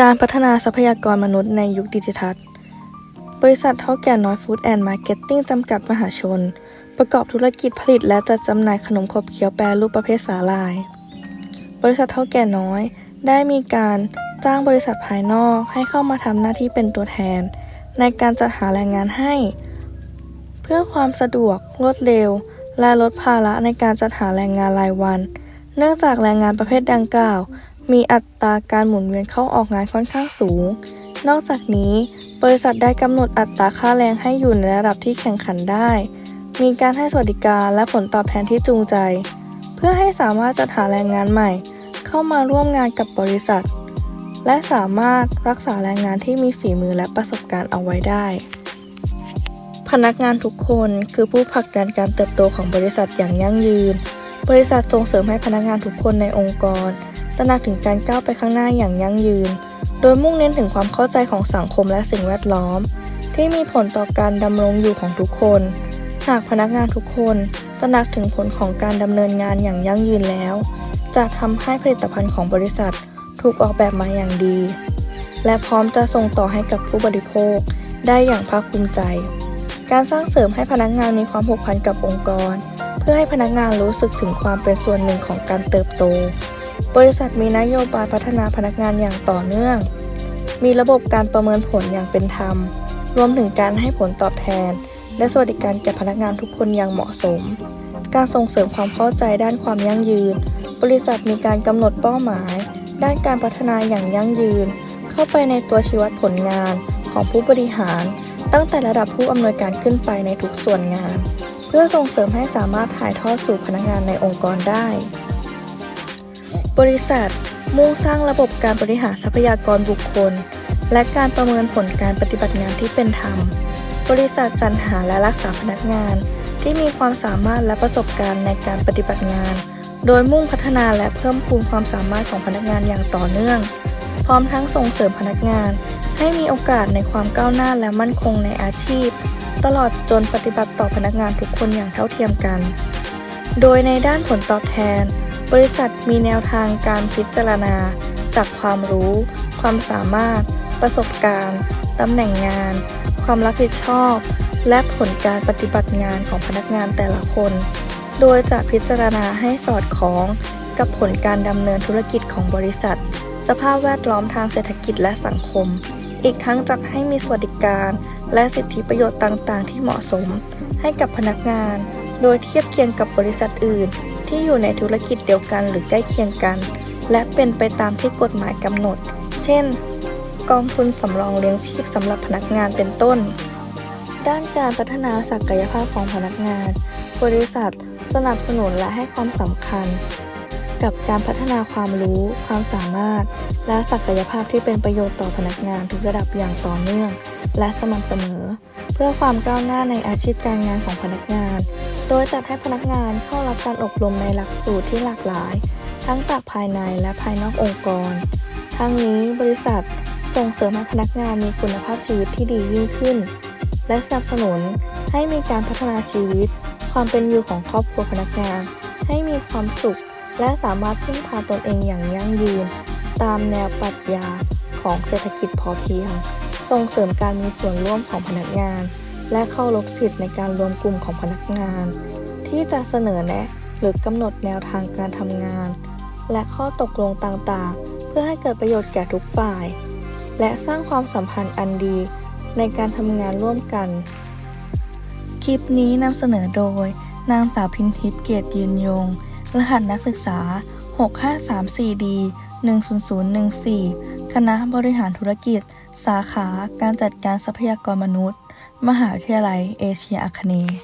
การพัฒนาทรัพยากรมนุษย์ในยุคดิจิทัล บริษัทเท่าแก่น้อยฟู้ดแอนด์มาร์เก็ตติ้งจำกัดมหาชน ประกอบธุรกิจผลิตและจัดจำหน่ายขนมขบเคี้ยวแปรรูปประเภทสาหร่าย บริษัทเท่าแก่น้อย ได้มีการจ้างบริษัทภายนอกให้เข้ามาทำหน้าที่เป็นตัวแทน ในการจัดหาแรงงานให้ เพื่อความสะดวกรวดเร็ว และลดภาระในการจัดหาแรงงานรายวัน เนื่องจากแรงงานประเภทดังกล่าว มีอัตราการหมุนเวียนเข้าออกงานค่อนข้างสูง นอกจากนี้ บริษัทได้กำหนดอัตราค่าแรงให้อยู่ในระดับที่แข่งขันได้ มีการให้สวัสดิการและผลตอบแทนที่จูงใจ เพื่อให้สามารถจัดหาแรงงานใหม่ เข้ามาร่วมงานกับบริษัท และสามารถรักษาแรงงานที่มีฝีมือและประสบการณ์เอาไว้ได้ พนักงานทุกคนคือผู้ผลักดันการเติบโตของบริษัทอย่างยั่งยืน บริษัทส่งเสริมให้พนักงานทุกคนในองค์กร ตระหนักถึงการก้าวไปข้างหน้าอย่างยั่งยืน โดยมุ่งเน้นถึงความเข้าใจของสังคมและสิ่งแวดล้อม ที่มีผลต่อการดำรงอยู่ของทุกคน หากพนักงานทุกคน ตระหนักถึงผลของการดำเนินงานอย่างยั่งยืนแล้ว จะทำให้ผลิตภัณฑ์ของบริษัทถูกออกแบบมาอย่างดี และพร้อมจะส่งต่อให้กับผู้บริโภค ได้อย่างภาคภูมิใจ การสร้างเสริมให้พนักงานมีความผูกพันกับองค์กร เพื่อให้พนักงานรู้สึกถึงความเป็นส่วนหนึ่งของการเติบโต บริษัทมีนโยบายพัฒนาพนักงานอย่างต่อเนื่อง มีระบบการประเมินผลอย่างเป็นธรรม รวมถึงการให้ผลตอบแทน และสวัสดิการแก่พนักงานทุกคนอย่างเหมาะสม การส่งเสริมความเข้าใจด้านความยั่งยืน บริษัทมีการกำหนดเป้าหมาย ด้านการพัฒนาอย่างยั่งยืน เข้าไปในตัวชี้วัดผลงานของผู้บริหาร ตั้งแต่ระดับผู้อำนวยการขึ้นไปในทุกส่วนงาน เพื่อส่งเสริมให้สามารถถ่ายทอดสู่พนักงานในองค์กรได้ บริษัท มุ่งสร้างระบบการบริหารทรัพยากรบุคคล และการประเมินผลการปฏิบัติงานที่เป็นธรรม บริษัทสรรหาและรักษาพนักงาน ที่มีความสามารถและประสบการณ์ในการปฏิบัติงาน โดยมุ่งพัฒนาและเพิ่มพูนความสามารถของพนักงานอย่างต่อเนื่อง พร้อมทั้งส่งเสริมพนักงาน ให้มีโอกาสในความก้าวหน้าและมั่นคงในอาชีพ ตลอดจนปฏิบัติต่อพนักงานทุกคนอย่างเท่าเทียมกัน โดยในด้านผลตอบแทน บริษัทมีแนวทางการพิจารณา จากความรู้ ความสามารถ ประสบการณ์ตำแหน่งงาน ความรับผิดชอบ และผลการปฏิบัติงานของพนักงานแต่ละคน โดยจะพิจารณาให้สอดคล้องกับผลการดำเนินธุรกิจของบริษัท สภาพแวดล้อมทางเศรษฐกิจและสังคม อีกทั้งจัดให้มีสวัสดิการ และสิทธิประโยชน์ต่าง ๆ ที่เหมาะสม ให้กับพนักงาน โดยเทียบเคียงกับบริษัทอื่น ที่อยู่ในธุรกิจเดียวกันหรือใกล้เคียงกัน และเป็นไปตามที่กฎหมายกำหนด เช่น กองทุนสำรองเลี้ยงชีพสำหรับพนักงานเป็นต้น ด้านการพัฒนาศักยภาพของพนักงาน บริษัท สนับสนุนและให้ความสำคัญ กับการพัฒนาความรู้ ความสามารถ และศักยภาพที่เป็นประโยชน์ต่อพนักงานทุกระดับอย่างต่อเนื่อง และสม่ำเสมอ เพื่อความก้าวหน้าในอาชีพการงานของพนักงาน โดยจัดให้พนักงานเข้ารับการอบรมในหลักสูตรที่หลากหลาย ทั้งจากภายในและภายนอกองค์กร ทั้งนี้บริษัทส่งเสริมให้พนักงานมีคุณภาพชีวิตที่ดียิ่งขึ้น และสนับสนุนให้มีการพัฒนาชีวิต ความเป็นอยู่ของครอบครัวพนักงาน ให้มีความสุข และสามารถพึ่งพาตนเองอย่างยั่งยืน ตามแนวปรัชญาของเศรษฐกิจพอเพียง ส่งเสริมการมีส่วนร่วมของพนักงาน และเข้ารบสิทธิ์ในการรวมกลุ่มของพนักงาน ที่จะเสนอแนะหรือกำหนดแนวทางการทำงาน และข้อตกลงต่างๆ เพื่อให้เกิดประโยชน์แก่ทุกฝ่าย และสร้างความสัมพันธ์อันดี ในการทำงานร่วมกัน คลิปนี้นำเสนอโดย นางสาวพินทิพย์เกียรติยืนยง รหัสนักศึกษา 6534D 10014 คณะบริหารธุรกิจ สาขาการจัดการทรัพยากรมนุษย์ มหาวิทยาลัยเอเชียอาคเนย์